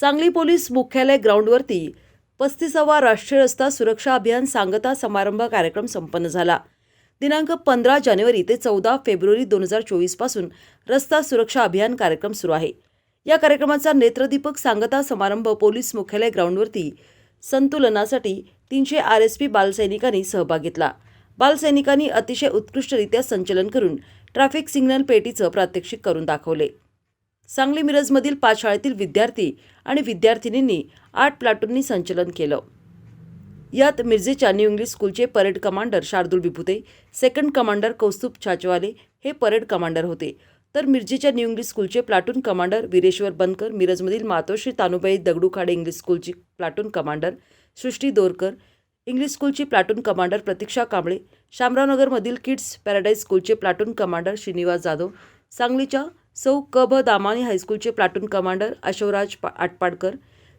Sangli police मुख्यालय ग्राउंडवरती पस्तीसावा राष्ट्रीय रस्ता सुरक्षा अभियान सांगता समारंभ कार्यक्रम संपन्न झाला. दिनांक पंधरा जानेवारी ते चौदा फेब्रुवारी दोन हजार चोवीसपासून रस्ता सुरक्षा अभियान कार्यक्रम सुरू आहे. या कार्यक्रमाचा नेत्रदीपक सांगता समारंभ पोलीस मुख्यालय ग्राउंडवरती संतुलनासाठी तीनशे आर एस पी बालसैनिकांनी सहभाग घेतला. बालसैनिकांनी अतिशय उत्कृष्टरित्या संचलन करून ट्रॅफिक सिग्नल पेटीचं प्रात्यक्षिक करून दाखवले. सांगली मिरजमधील पाच शाळेतील विद्यार्थी आणि विद्यार्थिनींनी आठ प्लाटूननी संचलन केलं. यात मिरजेच्या न्यू इंग्लिश स्कूलचे parade commander Shardul Vibhute second commander Kaustubh Chhachwale हे परेड कमांडर होते. तर मिरजेच्या न्यू इंग्लिश स्कूलचे प्लाटून कमांडर वीरेश्वर बनकर मिरजमधील Matoshri Tanubai Dagdukhade English स्कूलची platoon commander Srushti Dorkar English स्कूलची platoon commander Pratiksha Kamble शामरावनगरमधील किड्स पॅराडाईज स्कूलचे प्लाटून कमांडर श्रीनिवास जाधव सांगलीच्या सौ क भ दामानी हायस्कूलचे प्लाटून कमांडर अशोराज पा आटपाडकर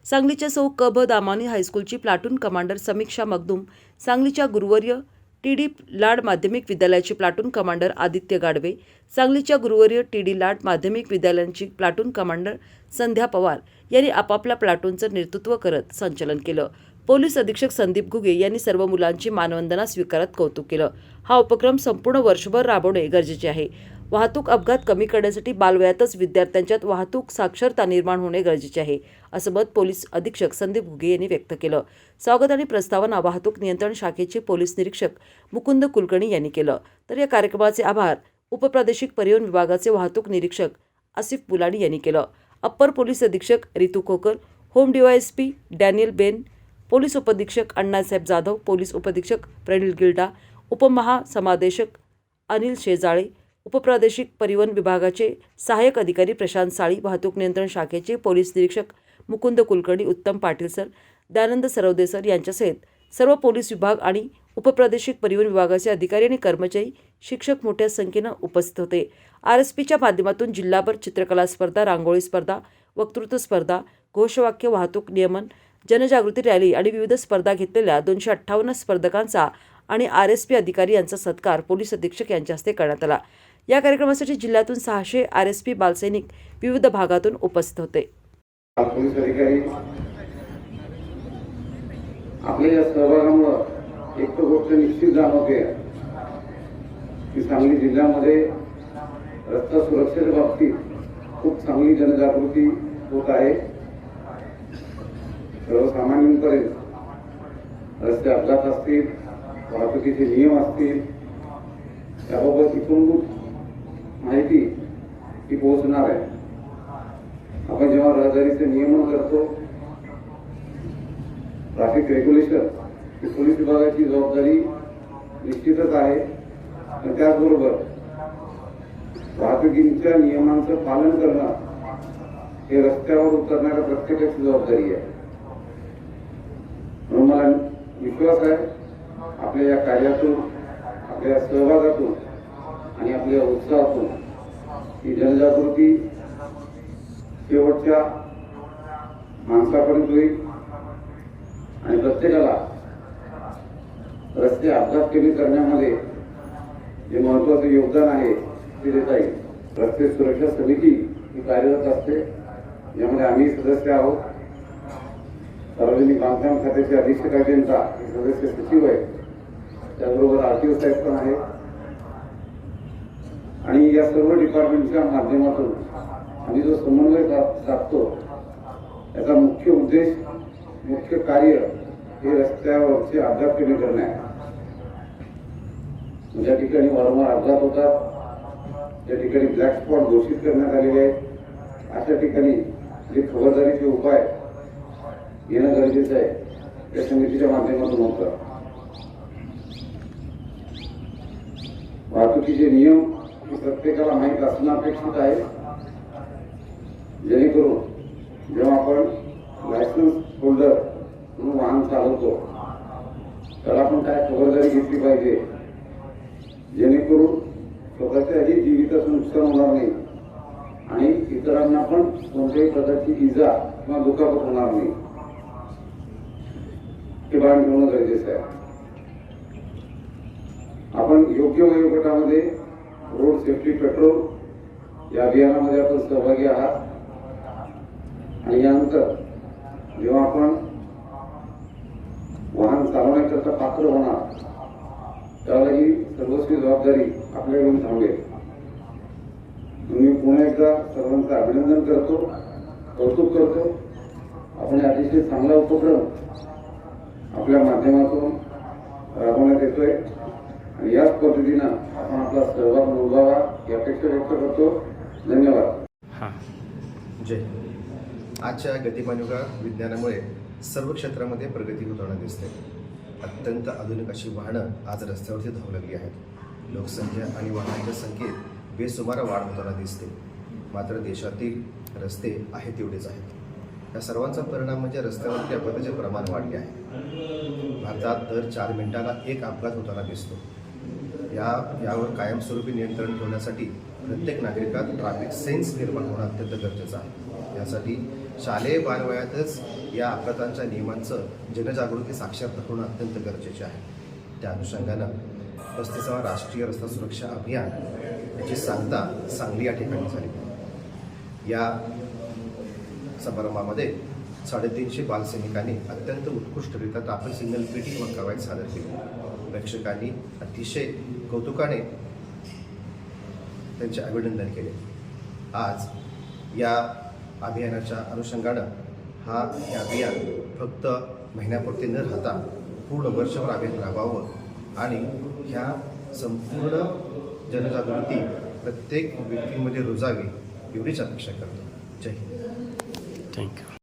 सांगलीच्या सौ क भ दामानी हायस्कूलची प्लाटून कमांडर समीक्षा मगदूम सांगलीच्या गुरुवर्य टी डी लाड माध्यमिक विद्यालयाचे प्लाटून कमांडर आदित्य गाडवे सांगलीच्या गुरुवर्य टी डी लाड माध्यमिक विद्यालयांची प्लाटून कमांडर संध्या पवार यांनी आपापल्या प्लाटूनचं नेतृत्व करत संचलन केलं. पोलीस अधीक्षक संदीप घुगे यांनी सर्व मुलांची मानवंदना स्वीकारत कौतुक केलं. हा उपक्रम संपूर्ण वर्षभर राबवणे गरजेचे आहे. वाहतूक अपघात कमी करण्यासाठी बालवयातच विद्यार्थ्यांच्यात वाहतूक साक्षरता निर्माण होणे गरजेचे आहे असं मत पोलीस अधीक्षक संदीप घुगे यांनी व्यक्त केलं. स्वागत आणि प्रस्तावना वाहतूक नियंत्रण शाखेचे पोलीस निरीक्षक मुकुंद कुलकर्णी यांनी केलं. तर या कार्यक्रमाचे आभार उपप्रादेशिक परिवहन विभागाचे वाहतूक निरीक्षक आसिफ बुलानी यांनी केलं. अप्पर पोलीस अधीक्षक Ritu Khokar home DYSP Daniel Ben police उपअधीक्षक अण्णासाहेब जाधव पोलीस उपअधीक्षक प्रणील गिल्डा उपमहासमादेशक अनिल शेजाळे उपप्रादेशिक परिवहन विभागाचे सहाय्यक अधिकारी प्रशांत साळी वाहतूक नियंत्रण शाखेचे पोलीस निरीक्षक मुकुंद कुलकर्णी उत्तम पाटील सर दयानंद सरवदे सर यांच्यासहित सर्व पोलीस विभाग आणि उपप्रादेशिक परिवहन विभागाचे अधिकारी आणि कर्मचारी शिक्षक मोठ्या संख्येनं उपस्थित होते. आर एस पीच्या माध्यमातून जिल्हाभर चित्रकला स्पर्धा रांगोळी स्पर्धा वक्तृत्व स्पर्धा घोषवाक्य वाहतूक नियमन जनजागृती रॅली आणि विविध स्पर्धा घेतलेल्या दोनशे अठ्ठावन्न स्पर्धकांचा आणि आर एस पी अधिकारी यांचा सत्कार पोलीस अधीक्षक यांच्या हस्ते करण्यात आला. या कार्यक्रमासाठी जिल्ह्यातून सहाशे आर एस पी बालसैनिक विविध भागातून उपस्थित होते. आपल्या या सहभागामुळं एक तर गोष्ट निश्चित जाणवते की सांगली जिल्ह्यामध्ये रस्ता सुरक्षेच्या बाबतीत खूप चांगली जनजागृती होत आहे. सर्वसामान्यांपर्यंत रस्ते अपघात असतील वाहतुकीचे नियम असतील त्याबाबत इतरभूत माहिती ती पोहोचणार आहे. आपण जेव्हा रहदारीचे नियमन करतो ट्रॅफिक रेग्युलेशन ही पोलीस विभागाची जबाबदारी निश्चितच आहे. पण त्याचबरोबर वाहतुकीच्या नियमांचं पालन करणं हे रस्त्यावर उतरणाऱ्या प्रत्येकाची जबाबदारी आहे. म्हणून मला विश्वास आहे आपल्या या कार्यातून आपल्या सहभागातून आणि आपल्या उत्साहातून ही जनजागृती शेवटच्या माणसापर्यंत होईल. आणि प्रत्येकाला रस्ते अपघात कमी करण्यामध्ये जे महत्वाचं योगदान आहे ते देता येईल. रस्ते सुरक्षा समिती ही कार्यरत असते यामध्ये आम्ही सदस्य आहोत. सार्वजनिक बांधकाम खात्याचे अधीक्षक अभियंता हे सदस्य सचिव आहे. त्याचबरोबर आरटीओ साहेब पण आहेत. आणि या सर्व डिपार्टमेंटच्या माध्यमातून आम्ही जो समन्वय सा- साधतो त्याचा मुख्य उद्देश मुख्य कार्य हे रस्त्यावरचे अपघात कमी करणे आहे. ज्या ठिकाणी वारंवार अपघात होतात ज्या ठिकाणी ब्लॅक स्पॉट घोषित करण्यात आलेले आहेत अशा ठिकाणी जे खबरदारीचे उपाय घेणं गरजेचं आहे त्या समितीच्या माध्यमातून होतं. वाहतुकीचे नियम प्रत्येकाला माहीत असणं अपेक्षित आहे. जेणेकरून जेव्हा आपण लायसन्स होल्डर म्हणून वाहन चालवतो तर आपण काय खबरदारी घेतली पाहिजे? जेणेकरून स्वतःच्याही जीवितचं नुकसान होणार नाही आणि इतरांना पण कोणत्याही प्रकारची इजा किंवा दुखापत होणार नाही. हे बाण ठेवणं गरजेचं आहे. आपण योग्य वयोगटामध्ये रोड सेफ्टी पेट्रोल या अभियानामध्ये आपण सहभागी आहात. आणि यानंतर जेव्हा आपण वाहन चालवण्याकरता पात्र होणार त्याला ही सर्वस्वी जबाबदारी आपल्याकडून थांबेल. मी पुन्हा एकदा सर्वांचं अभिनंदन करतो कौतुक करतो. आपण अतिशय चांगला उपक्रम आपल्या माध्यमातून राबवण्यात येतोय. आणि याच पद्धतीनं आपण आपला सहभाग नोंदवावा ही अपेक्षा व्यक्त करतो. धन्यवाद. हां. जय आजच्या गतिमान युगा विज्ञानामुळे सर्व क्षेत्रामध्ये प्रगती होताना दिसते. अत्यंत आधुनिक अशी वाहनं आज रस्त्यावरती धावू लागली आहेत. लोकसंख्या आणि वाहनांच्या संख्येत बेसुमार वाढ होताना दिसते. मात्र देशातील रस्ते आहेत तेवढेच आहेत. या सर्वांचा परिणाम म्हणजे रस्त्यावरती अपघाताचे प्रमाण वाढले आहे. भारतात दर चार मिनिटाला एक अपघात होताना दिसतो. या यावर कायमस्वरूपी नियंत्रण ठेवण्यासाठी प्रत्येक नागरिकात ट्रॅफिक सेन्स निर्माण होणं अत्यंत गरजेचं आहे. यासाठी शालेय बालवयातच या अपघातांच्या नियमांचं जनजागृती साक्षरता होणं अत्यंत गरजेचे आहे. त्या अनुषंगानं पस्तीसावा राष्ट्रीय रस्ता सुरक्षा अभियान याची सांगता सांगली या ठिकाणी झाली. या समारंभामध्ये साडेतीनशे बालसैनिकांनी अत्यंत उत्कृष्टरित्या ट्राफिक सिग्नल पेटी व कवायत सादर केली. प्रेक्षकांनी अतिशय कौतुकाने त्यांचे अभिनंदन केले. आज या अभियानाच्या अनुषंगानं हा हे अभियान फक्त महिन्यापुरते न राहता पूर्ण वर्षभर अभियान राबवावं आणि ह्या संपूर्ण जनजागृती प्रत्येक व्यक्तीमध्ये रुजावी एवढीच अपेक्षा करतो. जय हिंद. थँक्यू